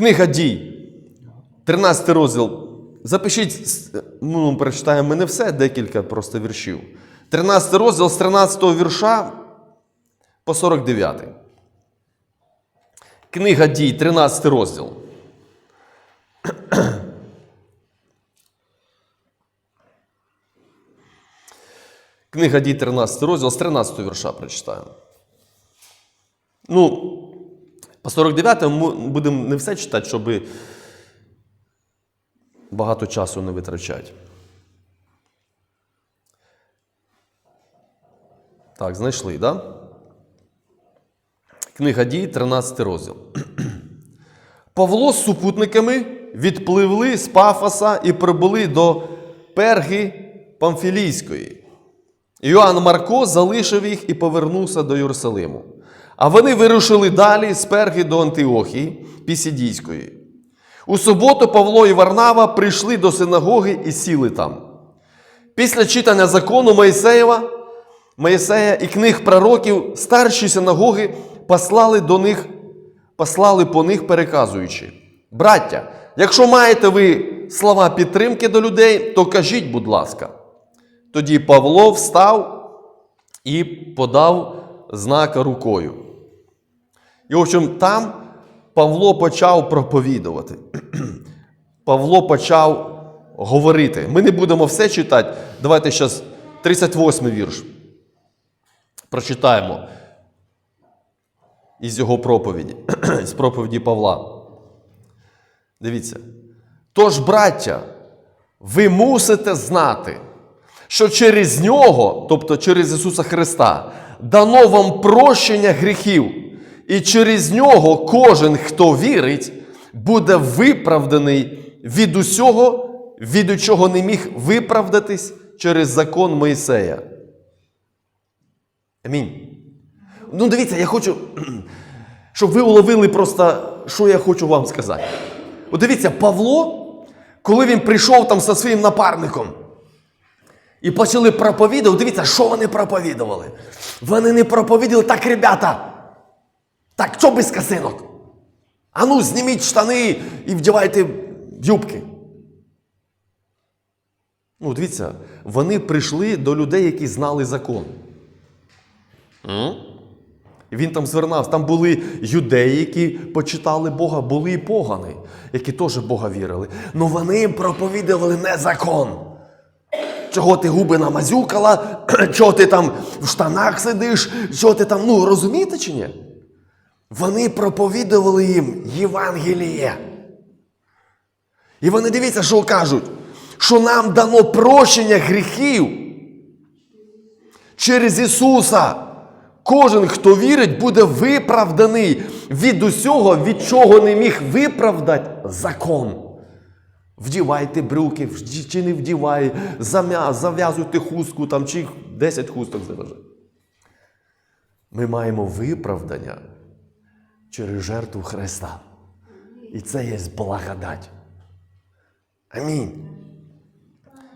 Книга дій, 13 розділ. Запишіть, ну, прочитаємо ми не все, декілька просто віршів. 13 розділ з 13 вірша по 49. Книга дій, 13 розділ. Книга дій, 13 розділ, з 13 вірша прочитаємо. Ну, по 49 ми будемо не все читати, щоб багато часу не витрачати. Так, знайшли, так? Да? Книга дій, 13 розділ. Павло з супутниками відпливли з Пафоса і прибули до Перги Памфілійської. Іоанн Марко залишив їх і повернувся до Єрусалиму. А вони вирушили далі з Перги до Антиохії Пісідійської. У суботу Павло і Варнава прийшли до синагоги і сіли там. Після читання закону Моїсеєва, Моїсея і книг пророків, старші синагоги послали до них, послали по них, переказуючи: Браття, якщо маєте ви слова підтримки до людей, то кажіть, будь ласка. Тоді Павло встав і подав знак рукою. І, в общем, там Павло почав проповідувати. Павло почав говорити. Ми не будемо все читати. Давайте зараз 38 вірш. Прочитаємо із його проповіді, з проповіді Павла. Дивіться. Тож, браття, ви мусите знати, що через нього, тобто через Ісуса Христа, дано вам прощення гріхів, і через нього кожен, хто вірить, буде виправданий від усього, від чого не міг виправдатись через закон Моїсея. Амінь. Ну, дивіться, я хочу, щоб ви уловили просто, що я хочу вам сказати. От дивіться, Павло, коли він прийшов там зі своїм напарником і почали проповідувати, дивіться, що вони проповідували. Вони не проповідували так, ребята. Так, що без касинок? А ну, зніміть штани і вдівайте юбки. Ну, дивіться, вони прийшли до людей, які знали закон. І Він там звернався. Там були юдеї, які почитали Бога, були і погани, які теж Бога вірили. Ну вони їм проповідували не закон. Чого ти губи намазюкала, чого ти там в штанах сидиш, чого ти там, ну розумієте чи ні? Вони проповідували їм Євангеліє. І вони дивіться, що кажуть, що нам дано прощення гріхів через Ісуса. Кожен, хто вірить, буде виправданий від усього, від чого не міг виправдати закон. Вдівайте брюки, чи не вдівай, зав'язуйте хустку там, чи 10 хусток зав'яжи. Ми маємо виправдання через жертву Христа. І це є благодать. Амінь.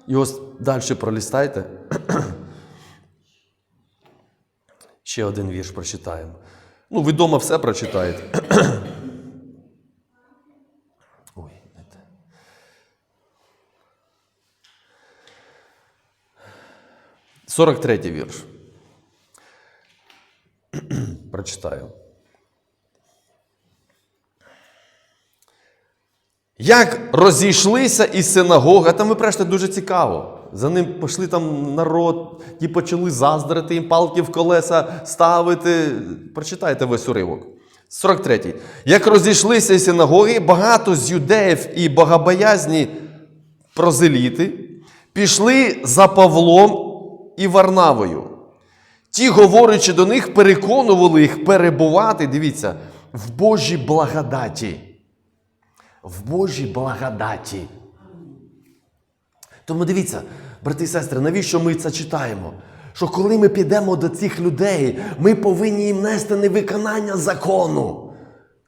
І ось далі пролістайте. Ще один вірш прочитаємо. Ну, ви вдома все прочитаєте. Ой, не те. Сорок третій вірш. Прочитаю. Як розійшлися із синагоги, там ви прежте дуже цікаво. За ним пішли там народ, ті почали заздрити, їм палки в колеса ставити. Прочитайте весь уривок. 43. Як розійшлися із синагоги, багато з юдеїв і богобоязні прозеліти пішли за Павлом і Варнавою. Ті, говорячи до них, переконували їх перебувати, дивіться, в Божій благодаті в Божій благодаті. Тому дивіться, брати і сестри, навіщо ми це читаємо? Що коли ми підемо до цих людей, ми повинні їм нести невиконання закону.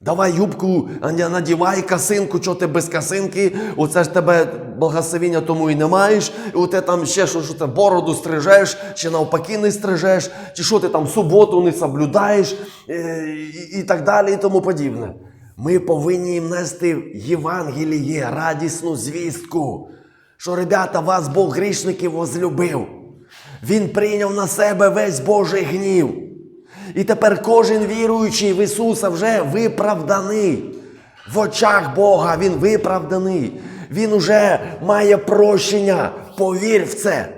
Давай юбку, надівай касинку, що ти без касинки, оце ж тебе благословіння тому і не маєш, і оте там ще що, що ти бороду стрижеш, чи навпаки не стрижеш, чи що ти там суботу не соблюдаєш, е, і, і так далі, і тому подібне. Ми повинні їм нести Євангеліє, радісну звістку, що, ребята, вас Бог грішників возлюбив. Він прийняв на себе весь Божий гнів. І тепер кожен віруючий в Ісуса вже виправданий. В очах Бога Він виправданий. Він уже має прощення. Повір в це.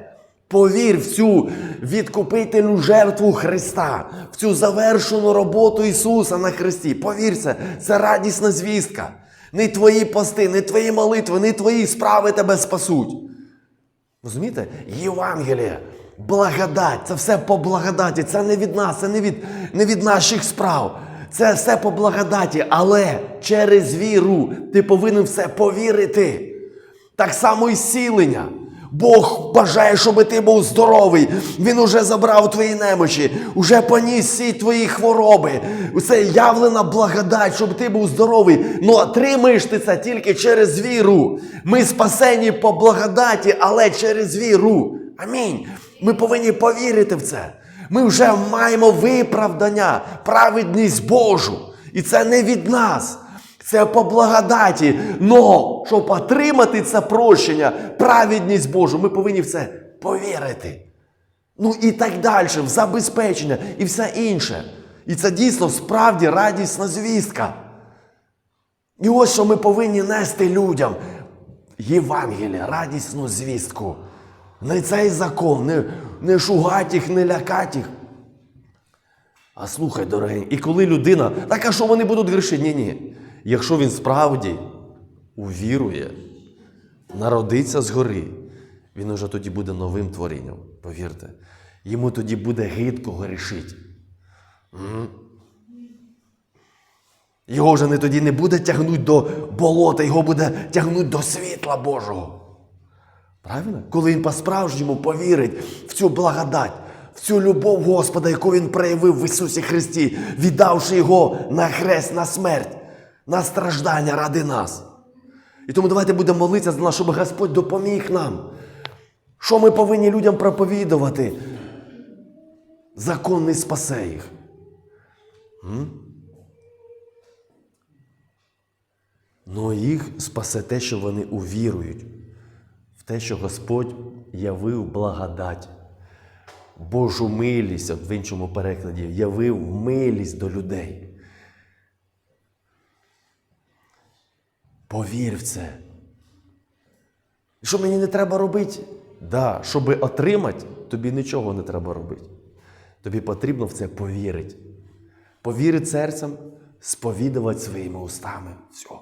Повір в цю відкупительну жертву Христа, в цю завершену роботу Ісуса на Христі. Повір це, це радісна звістка. Не твої пости, не твої молитви, не твої справи тебе спасуть. Розумієте? Євангеліє, благодать, це все по благодаті. Це не від нас, це не від, не від наших справ. Це все по благодаті, але через віру ти повинен все повірити. Так само і зцілення. Бог бажає, щоб ти був здоровий. Він уже забрав твої немочі, уже поніс всі твої хвороби. Це явлена благодать, щоб ти був здоровий. Ну отримаєш ти це тільки через віру. Ми спасені по благодаті, але через віру. Амінь. Ми повинні повірити в це. Ми вже маємо виправдання, праведність Божу. І це не від нас. Це по благодаті. Но щоб отримати це прощення, праведність Божу, ми повинні в це повірити. Ну і так далі, в забезпечення і все інше. І це дійсно справді радісна звістка. І ось що ми повинні нести людям. Євангелія, радісну звістку. Не цей закон, не, не шугать їх, не лякать їх. А слухай, дорогий, і коли людина, так а що вони будуть грішити? Ні, ні. Якщо він справді увірує, народиться згори, він уже тоді буде новим творінням. Повірте. Йому тоді буде гидко грішити. Його вже не тоді не буде тягнути до болота, його буде тягнути до світла Божого. Правильно? Коли він по-справжньому повірить в цю благодать, в цю любов Господа, яку він проявив в Ісусі Христі, віддавши Його на хрест, на смерть, на страждання ради нас. І тому давайте будемо молитися за нас, щоб Господь допоміг нам. Що ми повинні людям проповідувати? Закон не спасе їх. Но їх спасе те, що вони увірують в те, що Господь явив благодать, Божу милість, в іншому перекладі, явив милість до людей. Повір в це. Що мені не треба робити? Да, щоб отримати, тобі нічого не треба робити. Тобі потрібно в це повірити. Повірити серцем, сповідувати своїми устами. Все.